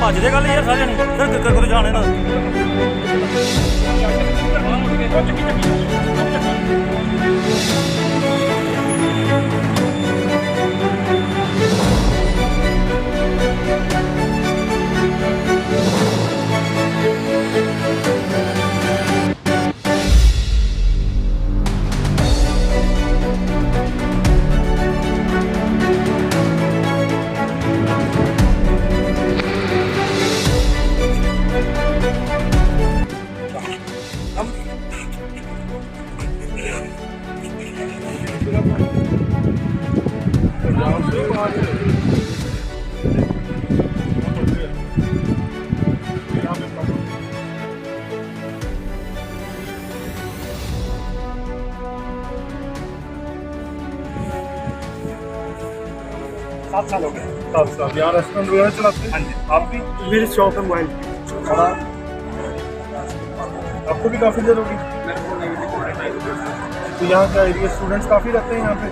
ਭੱਜ ਦੇ ਗੱਲ ਯਾਰ ਸਾਰੇ ਨਹੀਂ ਫਿਰ ਕਿੱਕਰ ਕੋਲ ਜਾਣੇ ਨਾ? सात साल हो गए सात साल यहाँ रेस्टोरेंट वगैरह चलाते हैं आप भी मेरी शॉप है मोबाइल और आपको भी काफ़ी देर होगी तो यहाँ का एरिया स्टूडेंट्स काफ़ी रहते हैं यहाँ पे?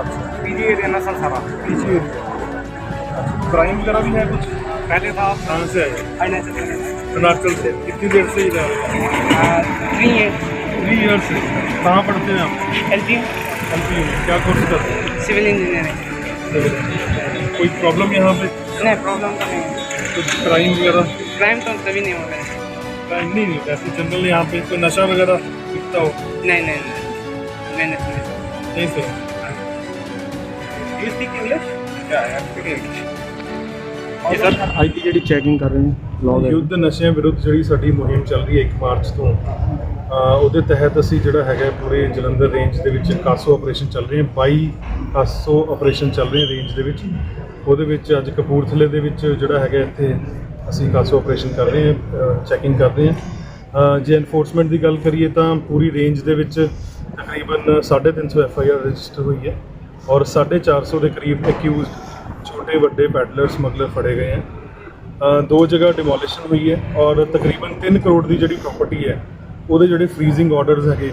अच्छा। पीजी एरिया नसल सारा पीछे एरिया क्राइम वगैरह भी है कुछ? पहले था। कहाँ से आए अरुणाचल से कितनी देर से इधर थ्री ईयर थ्री ईयर से। कहाँ पढ़ते हैं आप? एल पी एल में। क्या कोर्स करते हैं? सिविल इंजीनियरिंग कोई प्रॉब्लम यहाँ पे? नहीं प्रॉब्लम तो नहीं। कुछ क्राइम वगैरह? क्राइम तो कभी नहीं हो गया क्राइम नहीं नहीं वैसे जनरल यहाँ पे कोई नशा वगैरह? दिखता हो नहीं नहीं नहीं मैंने सुना नहीं सर यू स्पीक इंग्लिश ਜੀ ਸਰ ਅੱਜ ਦੀ ਜਿਹੜੀ ਚੈਕਿੰਗ ਕਰ ਰਹੇ ਨੇ ਲਾਅ ਦੇ ਯੁੱਧ ਨਸ਼ਿਆਂ ਵਿਰੁੱਧ ਜਿਹੜੀ ਸਾਡੀ ਮੁਹਿੰਮ ਚੱਲ ਰਹੀ ਹੈ 1 ਮਾਰਚ ਤੋਂ ਅਹ ਉਹਦੇ ਤਹਿਤ ਅਸੀਂ ਜਿਹੜਾ ਹੈਗਾ ਪੂਰੇ ਜਲੰਧਰ ਰੇਂਜ ਦੇ ਵਿੱਚ ਕਾਸੋ ਆਪਰੇਸ਼ਨ ਚੱਲ ਰਹੇ ਹੈ 22 ਕਾਸੋ ਆਪਰੇਸ਼ਨ ਚੱਲ ਰਹੇ ਰੇਂਜ ਦੇ ਵਿੱਚ ਉਹਦੇ ਵਿੱਚ ਅੱਜ ਕਪੂਰਥਲੇ ਦੇ ਵਿੱਚ ਜਿਹੜਾ ਹੈਗਾ ਇੱਥੇ ਅਸੀਂ ਕਾਸੋ ਆਪਰੇਸ਼ਨ ਕਰ ਰਹੇ ਹਾਂ ਚੈਕਿੰਗ ਕਰ ਰਹੇ ਹਾਂ ਅਹ ਜੇ ਐਨਫੋਰਸਮੈਂਟ ਦੀ ਗੱਲ ਕਰੀਏ ਤਾਂ ਪੂਰੀ ਰੇਂਜ ਦੇ ਵਿੱਚ ਤਕਰੀਬਨ 350 ਐਫ ਆਈ ਆਰ ਰਜਿਸਟਰ ਹੋਈ ਹੈ ਔਰ 450 ਦੇ ਕਰੀਬ ਅਕਿਊਜ਼ਡ ਛੋਟੇ ਵੱਡੇ ਪੈਡਲਰ ਸਮਗਲਰ ਫੜੇ ਗਏ ਹੈ। ਦੋ ਜਗ੍ਹਾ ਡਿਮੋਲੀਸ਼ਨ ਹੋਈ ਹੈ ਔਰ ਤਕਰੀਬਨ 3 ਕਰੋੜ ਦੀ ਜਿਹੜੀ ਪ੍ਰਾਪਰਟੀ ਹੈ, ਉਹਦੇ ਜਿਹੜੇ ਫ੍ਰੀਜ਼ਿੰਗ ਆਰਡਰਸ ਹੈਗੇ,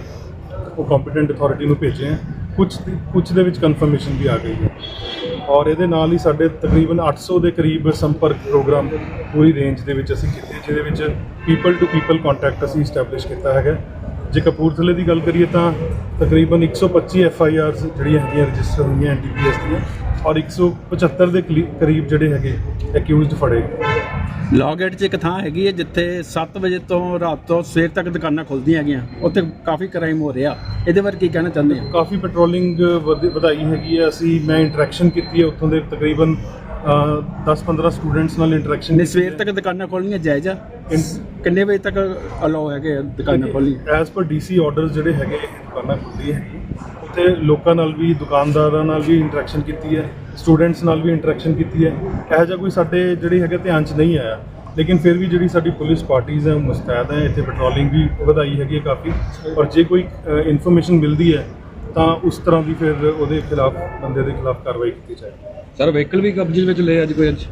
ਉਹ ਕੰਪੀਟੈਂਟ ਅਥਾਰਟੀ ਨੂੰ ਭੇਜੇ ਹੈ। ਕੁਝ ਕੁਝ ਦੇ ਵਿੱਚ ਕਨਫਰਮੇਸ਼ਨ ਵੀ ਆ ਗਈ ਹੈ। ਔਰ ਇਹਦੇ ਨਾਲ ਹੀ ਸਾਡੇ ਤਕਰੀਬਨ 800 ਦੇ ਕਰੀਬ ਸੰਪਰਕ ਪ੍ਰੋਗਰਾਮ ਪੂਰੀ ਰੇਂਜ ਦੇ ਵਿੱਚ ਅਸੀਂ ਕੀਤੇ, ਜਿਹਦੇ ਵਿੱਚ ਪੀਪਲ ਟੂ ਪੀਪਲ ਕੰਟੈਕਟ ਅਸੀਂ ਸਟੈਬਲਿਸ਼ ਕੀਤਾ ਹੈਗਾ। ਜੇ ਕਪੂਰਥਲੇ ਦੀ ਗੱਲ ਕਰੀਏ ਤਾਂ ਤਕਰੀਬਨ 125 ਐਫ ਆਈ ਆਰਸ ਜਿਹੜੀਆਂ ਹੈਗੀਆਂ ਰਜਿਸਟਰ ਹੋਈਆਂ ਐਨ ਡੀ ਪੀ ਐਸ ਦੀਆਂ ਔਰ 175 ਦੇ ਕਰੀਬ ਜਿਹੜੇ ਹੈਗੇ ਅਕਿਊਜ਼ਡ ਫੜੇ। ਗਏ ਲਾਅ ਗੇਟ 'ਚ ਇੱਕ ਥਾਂ ਹੈਗੀ ਹੈ ਜਿੱਥੇ 7 ਵਜੇ ਤੋਂ ਰਾਤ ਤੋਂ ਸਵੇਰ ਤੱਕ ਦੁਕਾਨਾਂ ਖੁੱਲਦੀਆਂ ਹੈਗੀਆਂ। ਉੱਥੇ ਕਾਫੀ ਕ੍ਰਾਈਮ ਹੋ ਰਿਹਾ। ਇਹਦੇ ਬਾਰੇ ਕੀ ਕਹਿਣਾ ਚਾਹੁੰਦੇ ਆ ਕਾਫੀ ਪੈਟਰੋਲਿੰਗ ਵਧਾਈ ਹੈਗੀ ਹੈ। ਅਸੀਂ ਮੈਂ ਇੰਟਰੈਕਸ਼ਨ ਕੀਤੀ ਹੈ। ਉੱਥੋਂ ਦੇ ਤਕਰੀਬਨ 10-15 ਸਟੂਡੈਂਟਸ ਨਾਲ ਇੰਟਰੈਕਸ਼ਨ ਨੇ ਸਵੇਰ ਤੱਕ ਦੁਕਾਨਾਂ ਖੋਲਣੀਆਂ ਜਾਇਜ਼ ਆ। ਕਿੰਨੇ ਵਜੇ ਤੱਕ ਅਲਾਉ ਹੈਗੇ ਆ ਦੁਕਾਨਾਂ ਖੋਲ੍ਹਣੀਆਂ? ਐਸ ਪਰ ਡੀਸੀ ਆਰਡਰਸ ਜਿਹੜੇ ਹੈਗੇ ਦੁਕਾਨਾਂ ਖੁੱਲੀ ਹੈਗੀ ਉੱਥੇ ਲੋਕਾਂ ਨਾਲ ਵੀ ਦੁਕਾਨਦਾਰਾਂ ਨਾਲ ਵੀ ਇੰਟਰੈਕਸ਼ਨ ਕੀਤੀ ਹੈ ਸਟੂਡੈਂਟਸ ਨਾਲ ਵੀ ਇੰਟਰੈਕਸ਼ਨ ਕੀਤੀ ਹੈ। ਇਹੋ ਜਿਹਾ ਕੋਈ ਸਾਡੇ ਜਿਹੜੀ ਹੈਗੇ ਧਿਆਨ 'ਚ ਨਹੀਂ ਆਇਆ। ਲੇਕਿਨ ਫਿਰ ਵੀ ਜਿਹੜੀ ਸਾਡੀ ਪੁਲਿਸ ਪਾਰਟੀਆਂ ਹੈ ਮੁਸਤੈਦ ਹੈ ਇੱਥੇ ਪੈਟਰੋਲਿੰਗ ਵੀ ਵਧਾਈ ਹੈਗੀ ਹੈ ਕਾਫੀ। ਔਰ ਜੇ ਕੋਈ ਇਨਫੋਰਮੇਸ਼ਨ ਮਿਲਦੀ ਹੈ ਤਾਂ ਉਸ ਤਰ੍ਹਾਂ ਦੀ ਫਿਰ ਉਹਦੇ ਖਿਲਾਫ ਬੰਦੇ ਦੇ ਖਿਲਾਫ ਕਾਰਵਾਈ ਕੀਤੀ ਜਾਏ ਸਰ ਵਹੀਕਲ ਵੀ ਕਬਜ਼ੇ ਵਿੱਚ ਲਏ ਅੱਜ ਕੋਈ ਅੱਜ?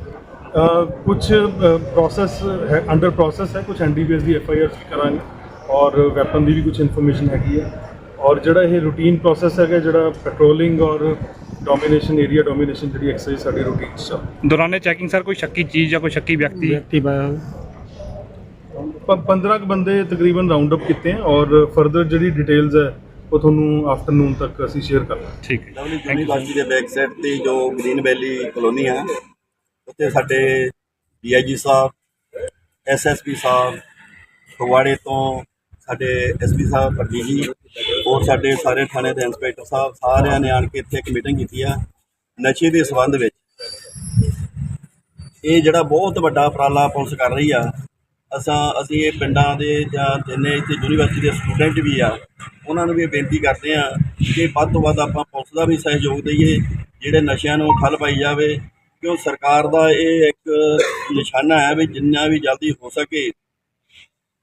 ਕੁਝ ਪ੍ਰੋਸੈਸ ਹੈ ਅੰਡਰ ਪ੍ਰੋਸੈਸ ਹੈ ਕੁਝ ਐਨਡੀਪੀਐਸ ਦੀ ਐਫਆਈਆਰ ਵੀ ਕਰਾਂਗੇ ਔਰ ਵੈਪਨ ਦੀ ਵੀ ਕੁਝ ਇਨਫੋਰਮੇਸ਼ਨ ਹੈਗੀ ਹੈ ਔਰ ਜਿਹੜਾ ਇਹ ਰੂਟੀਨ ਪ੍ਰੋਸੈਸ ਹੈਗਾ ਜਿਹੜਾ ਪੈਟਰੋਲਿੰਗ ਔਰ ਡੋਮੀਨੇਸ਼ਨ ਏਰੀਆ ਡੋਮੀਨੇਸ਼ਨ ਜਿਹੜੀ ਐਕਸਰਸਾਈਜ਼ ਸਾਡੀ ਰੂਟੀਨ ਚ ਦੌਰਾਨੇ ਚੈਕਿੰਗ ਸਰ ਕੋਈ ਸ਼ੱਕੀ ਚੀਜ਼ ਜਾਂ ਕੋਈ ਸ਼ੱਕੀ ਵਿਅਕਤੀ? ਵਿਅਕਤੀ ਪਾਇਆ ਪ- 15 ਕੁ ਬੰਦੇ ਤਕਰੀਬਨ ਰਾਉਂਡ ਅਪ ਕੀਤੇ ਹੈ ਔਰ ਫਰਦਰ ਜਿਹੜੀ ਡਿਟੇਲਸ ਹੈ ਉਹ ਤੁਹਾਨੂੰ ਆਫਟਰਨੂਨ ਤੱਕ ਅਸੀਂ ਸ਼ੇਅਰ ਕਰਾਂਗੇ ਠੀਕ ਹੈ। ਲਵਲੀ ਯੂਨੀਵਰਸਿਟੀ ਦੇ ਬੈਕ ਸਾਈਡ ਤੇ ਜੋ ਗ੍ਰੀਨ ਵੈਲੀ ਕਲੋਨੀ ਹੈ ਉੱਥੇ ਸਾਡੇ ਡੀਆਈਜੀ ਸਾਹਿਬ ਐਸਐਸਪੀ ਸਾਹਿਬ ਫਗਵਾੜੇ ਤੋਂ ਸਾਡੇ ਐਸਪੀ ਸਾਹਿਬ ਭੱਟੀ ਜੀ ਹੋਰ ਸਾਡੇ ਸਾਰੇ ਥਾਣੇ ਦੇ ਇੰਸਪੈਕਟਰ ਸਾਹਿਬ ਸਾਰਿਆਂ ਨੇ ਆਣ ਕੇ ਇੱਥੇ ਇੱਕ ਮੀਟਿੰਗ ਕੀਤੀ ਆ ਨਸ਼ੇ ਦੇ ਸੰਬੰਧ ਵਿੱਚ। ਇਹ ਜਿਹੜਾ ਬਹੁਤ ਵੱਡਾ ਉਪਰਾਲਾ ਪੁਲਿਸ ਕਰ ਰਹੀ ਆ ਅਸਾਂ, ਅਸੀਂ ਇਹ ਪਿੰਡਾਂ ਦੇ ਜਾਂ ਜਿੰਨੇ ਇੱਥੇ ਯੂਨੀਵਰਸਿਟੀ ਦੇ ਸਟੂਡੈਂਟ ਵੀ ਆ, ਉਹਨਾਂ ਨੂੰ ਵੀ ਇਹ ਬੇਨਤੀ ਕਰਦੇ ਆ ਕਿ ਵੱਧ ਤੋਂ ਵੱਧ ਆਪਾਂ ਪੁਲਿਸ ਦਾ ਵੀ ਸਹਿਯੋਗ ਦਈਏ, ਜਿਹੜੇ ਨਸ਼ਿਆਂ ਨੂੰ ਠੱਲ ਪਾਈ ਜਾਵੇ ਕਿਉਂ ਸਰਕਾਰ ਦਾ ਇਹ ਇੱਕ ਨਿਸ਼ਾਨਾ ਹੈ ਵੀ ਜਿੰਨਾ ਵੀ ਜਲਦੀ ਹੋ ਸਕੇ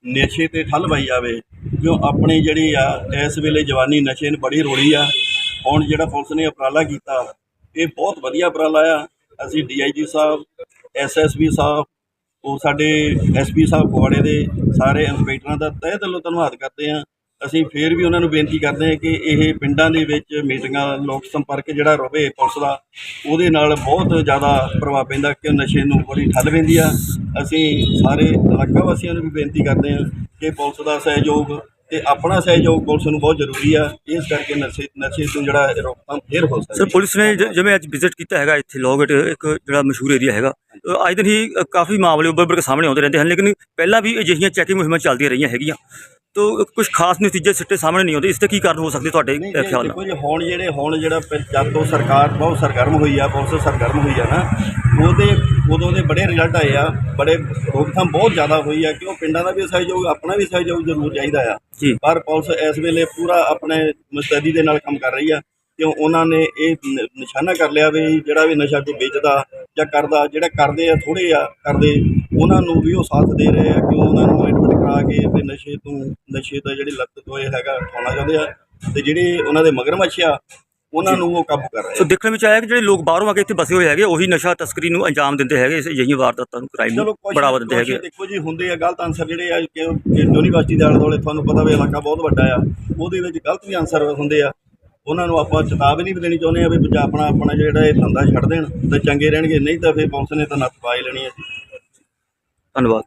ਨਸ਼ੇ ਤੇ ਠੱਲ ਪਾਈ ਜਾਵੇ, ਕਿਉਂ ਆਪਣੀ ਜਿਹੜੀ ਆ, ਇਸ ਵੇਲੇ ਜਵਾਨੀ ਨਸ਼ੇ ਨੂੰ ਬੜੀ ਰੋਲੀ ਆ, ਹੁਣ ਜਿਹੜਾ ਪੁਲਿਸ ਨੇ ਉਪਰਾਲਾ ਕੀਤਾ, ਇਹ ਬਹੁਤ ਵਧੀਆ ਉਪਰਾਲਾ ਆ, ਅਸੀਂ ਡੀਆਈਜੀ ਸਾਹਿਬ ਐਸਐਸਪੀ ਸਾਹਿਬ ਉਹ ਸਾਡੇ ਐਸਪੀ ਸਾਹਿਬ ਫਗਵਾੜੇ ਦੇ ਸਾਰੇ ਇੰਸਪੈਕਟਰਾਂ ਦਾ ਤਹਿ ਦਿਲੋਂ ਧੰਨਵਾਦ ਕਰਦੇ ਹਾਂ। ਅਸੀਂ ਫੇਰ ਵੀ ਉਹਨਾਂ ਨੂੰ ਬੇਨਤੀ ਕਰਦੇ ਹਾਂ ਕਿ ਇਹ ਪਿੰਡਾਂ ਦੇ ਵਿੱਚ ਮੀਟਿੰਗਾਂ, ਲੋਕ ਸੰਪਰਕ ਜਿਹੜਾ ਰਵੇ ਪੁਲਿਸ ਦਾ, ਉਹਦੇ ਨਾਲ ਬਹੁਤ ਜ਼ਿਆਦਾ ਪ੍ਰਭਾਵ ਪੈਂਦਾ ਕਿ ਨਸ਼ੇ ਨੂੰ ਬੜੀ ਠੱਲ ਪੈਂਦੀ ਆ। ਅਸੀਂ ਸਾਰੇ ਇਲਾਕਾ ਵਾਸੀਆਂ ਨੂੰ ਵੀ ਬੇਨਤੀ ਕਰਦੇ ਹਾਂ ਕਿ ਪੁਲਿਸ ਦਾ ਸਹਿਯੋਗ ਤੇ ਆਪਣਾ ਸਹਿਯੋਗ ਪੁਲਿਸ ਨੂੰ ਬਹੁਤ ਜ਼ਰੂਰੀ ਆ। ਇਸ ਕਰਕੇ ਨਸ਼ੇ ਨਸ਼ੇ ਤੋਂ ਜਿਹੜਾ ਰੋਕਥਾਮ ਫੇਰ ਹੋ ਸਕਦੀ। ਸਰ ਪੁਲਿਸ ਨੇ ਜ- ਜਿਵੇਂ ਅੱਜ ਵਿਜ਼ਿਟ ਕੀਤਾ ਹੈਗਾ ਇੱਥੇ ਲੋਗਟ ਇੱਕ ਜਿਹੜਾ ਮਸ਼ਹੂਰ ਏਰੀਆ ਹੈਗਾ ਅ, ਅੱਜ ਦਿਨ ਹੀ ਅ, ਕਾਫੀ ਮਾਮਲੇ ਉੱਭਰ ਉੱਭਰ ਕੇ ਸਾਹਮਣੇ ਆਉਂਦੇ ਰਹਿੰਦੇ ਹਨ ਲੇਕਿਨ ਪਹਿਲਾਂ ਵੀ ਅਜਿਹੀਆਂ ਚੈਕਿੰਗ ਮੁਹਿੰਮਾਂ ਚੱਲਦੀਆਂ ਰਹੀਆਂ ਹੈਗੀਆਂ। ਤੋ ਕੁਝ ਖਾਸ ਨਤੀਜੇ ਸਿੱਟੇ ਸਾਹਮਣੇ ਨਹੀਂ ਆਉਂਦੇ ਇਸ ਤੇ ਕੀ ਕਾਰਨ ਹੋ ਸਕਦੇ ਤੁਹਾਡੇ ਨਹੀਂ ਅ, ਜੀ, ਖਿਆਲ ਦੇਖੋ ਨਾਲ ਜੀ ਹੁਣ ਜਿਹੜੇ ਹੁਣ ਜਿਹੜਾ ਪ- ਜਦ ਤੋਂ ਸਰਕਾਰ ਬਹੁਤ ਸਰਗਰਮ ਹੋਈ ਆ ਪੁਲਿਸ ਸਰਗਰਮ ਹੋਈ ਆ ਨਾ ਉਹਦੇ ਉਦੋਂ ਦੇ ਬੜੇ ਰਿਜ਼ਲਟ ਆਏ ਆ ਬੜੇ ਰੋਕਥਾਮ ਬਹੁਤ ਜ਼ਿਆਦਾ ਹੋਈ ਆ ਕਿਉਂ ਪਿੰਡਾਂ ਦਾ ਵੀ ਸਹਿਯੋਗ ਆਪਣਾ ਵੀ ਸਹਿਯੋਗ ਜ਼ਰੂਰ ਚਾਹੀਦਾ ਆ। ਜੀ। ਪਰ ਪੁਲਿਸ ਇਸ ਵੇਲੇ ਪੂਰਾ ਆਪਣੇ ਮੁਸਤੈਦੀ ਦੇ ਨਾਲ ਕੰਮ ਕਰ ਰਹੀ ਆ ਕਿਉਂ ਉਹਨਾਂ ਨੇ ਇਹ ਨ- ਨਿਸ਼ਾਨਾ ਕਰ ਲਿਆ ਵੀ ਜਿਹੜਾ ਵੀ ਨਸ਼ਾ ਕੋਈ ਵੇਚਦਾ ਜਾਂ ਕਰਦਾ ਜਿਹੜਾ ਕਰਦੇ ਆ ਥੋੜੇ ਆ ਕਰਦੇ ਉਹਨਾਂ ਨੂੰ ਵੀ ਉਹ ਸਾਥ ਦੇ ਰਹੇ ਆ ਕਿ ਉਹਨਾਂ ਨੂੰ ਐਡਮਿਟ ਕਰਾ ਕੇ ਤੇ ਨਸ਼ੇ ਤੋਂ ਨਸ਼ੇ ਦਾ ਜਿਹੜੀ ਲੱਤ ਤੋਂ ਇਹ ਹੈਗਾ ਉਠਾਉਣਾ ਚਾਹੁੰਦੇ ਆ ਤੇ ਜਿਹੜੇ ਉਹਨਾਂ ਦੇ ਮਗਰਮੱਛ ਆ ਉਹਨਾਂ ਨੂੰ ਉਹ ਕਾਬੂ ਕਰ ਰਹੇ ਸੋ ਦੇਖਣ ਵਿੱਚ ਆਇਆ ਕਿ ਜਿਹੜੇ ਲੋਕ ਬਾਹਰੋਂ ਆ ਕੇ ਇੱਥੇ ਬਸੇ ਹੋਏ ਹੈਗੇ ਉਹੀ ਨਸ਼ਾ ਤਸਕਰੀ ਨੂੰ ਅੰਜਾਮ ਦਿੰਦੇ ਹੈਗੇ ਇਸ ਅਜਿਹੀਆਂ ਵਾਰਦਾਤਾਂ ਨੂੰ ਕ੍ਰਾਈਮ ਨੂੰ ਬੜਾਵਾ ਦਿੰਦੇ ਹੈਗੇ। ਦੇਖੋ ਜੀ ਹੁੰਦੇ ਆ ਗਲਤ ਆਨਸਰ ਜਿਹੜੇ ਆ ਕਿ ਕਿ ਯੂਨੀਵਰਸਿਟੀ ਦੇ ਆਲੇ ਦੁਆਲੇ ਤੁਹਾਨੂੰ ਪਤਾ ਵੀ ਇਲਾਕਾ ਬਹੁਤ ਵੱਡਾ ਆ ਉਹਦੇ ਵਿੱਚ ਗਲਤ ਵੀ ਆਨਸਰ ਹੁੰਦੇ ਆ। ਉਹਨਾਂ ਨੂੰ ਆਪਾਂ ਚੇਤਾਵਨੀ ਵੀ ਦੇਣੀ ਚਾਹੁੰਦੇ ਆ ਵੀ ਬੱਚਾ ਆਪਣਾ ਆਪਣਾ ਜਿਹੜਾ ਇਹ ਧੰਦਾ ਛੱਡ ਦੇਣ ਤੇ ਚੰਗੇ ਰਹਿਣਗੇ, ਨਹੀਂ ਤਾਂ ਫਿਰ ਪੁਲਿਸ ਨੇ ਤਾਂ ਨੱਥ ਪਾ ਲੈਣੀ ਹੈ। ਧੰਨਵਾਦ।